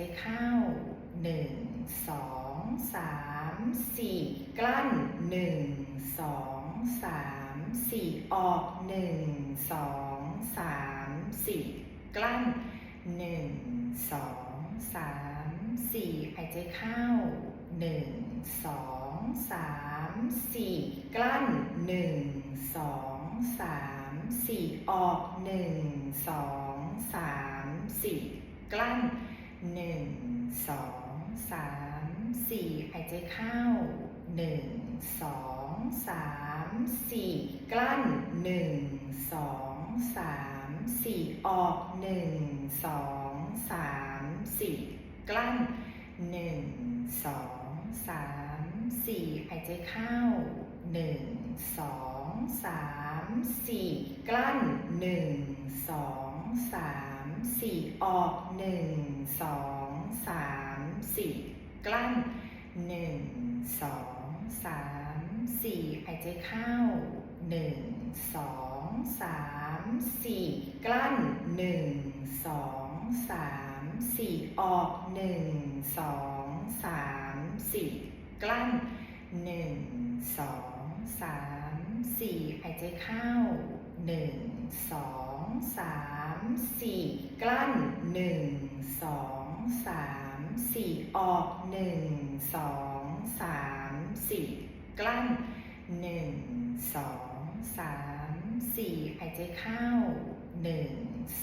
ใจเข้าหนึ่งสองสามสี่กลั้นหนึ่งสองสามสี่ออกหนึ่งสองสามสี่กลั้นหนึ่งสองสามสี่หายใจเข้าหนึ่งสองสามสี่กลั้นหนึ่งสองสามสี่ออกหนึ่งสองสามสี่กลั้น หนึ่งสองสามสี่หายใจเข้าหนึ่งสองสามสี่กลั้นหนึ่งสองสามสี่ออกหนึ่งสองสามสี่กลั้นหนึ่งสองสามสี่หายใจเข้าหนึ่งสองสามสี่กลั้นหนึ่งสอง สี่ออกหนึ่งสองสามสี่กลั้นหนึ่งสองสามสี่หายใจเข้าหนึ่งสองสามสี่กลั้นหนึ่งสองสามสี่ออกหนึ่งสองสามสี่กลั้นหนึ่งสองสามสี่หายใจเข้า หนึ่งสองสามสี่กลั้นหนึ่งสองสามสี่ออกหนึ่งสองสามสี่กลั้นหนึ่งสองสามสี่หายใจเข้าหนึ่ง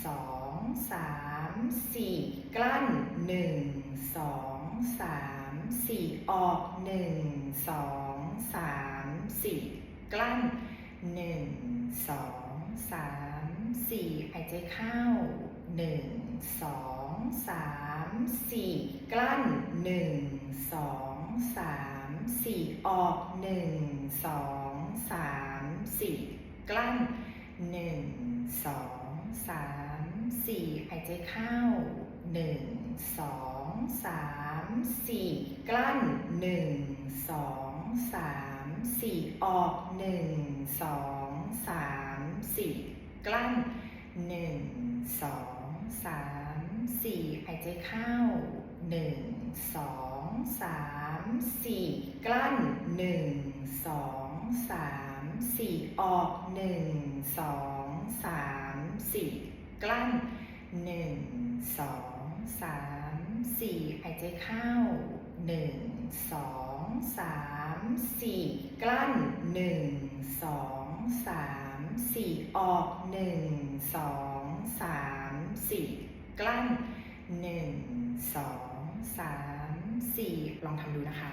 สองสามสี่กลั้นหนึ่งสองสามสี่ออกหนึ่งสองสามสี่กลั้นหนึ่งสอง สามสี่หายใจเข้าหนึ่งสองสามสี่กลั้นหนึ่งสองสามสี่ออกหนึ่งสองสามสี่กลั้นหนึ่งสองสามสี่หายใจเข้าหนึ่งสองสามสี่กลั้นหนึ่งสองสามสี่ออกหนึ่งสองสาม สี่กลั้นหนึ่งสองสามสี่หายใจเข้าหนึ่งสองสามสี่กลั้นหนึ่งสองสามสี่ออกหนึ่งสองสามสี่กลั้นหนึ่งสองสามสี่หายใจเข้าหนึ่งสองสามสี่กลั้นหนึ่งสองสาม สี่ออกหนึ่งสองสามสี่กลั้นหนึ่งสองสามสี่ลองทำดูนะคะ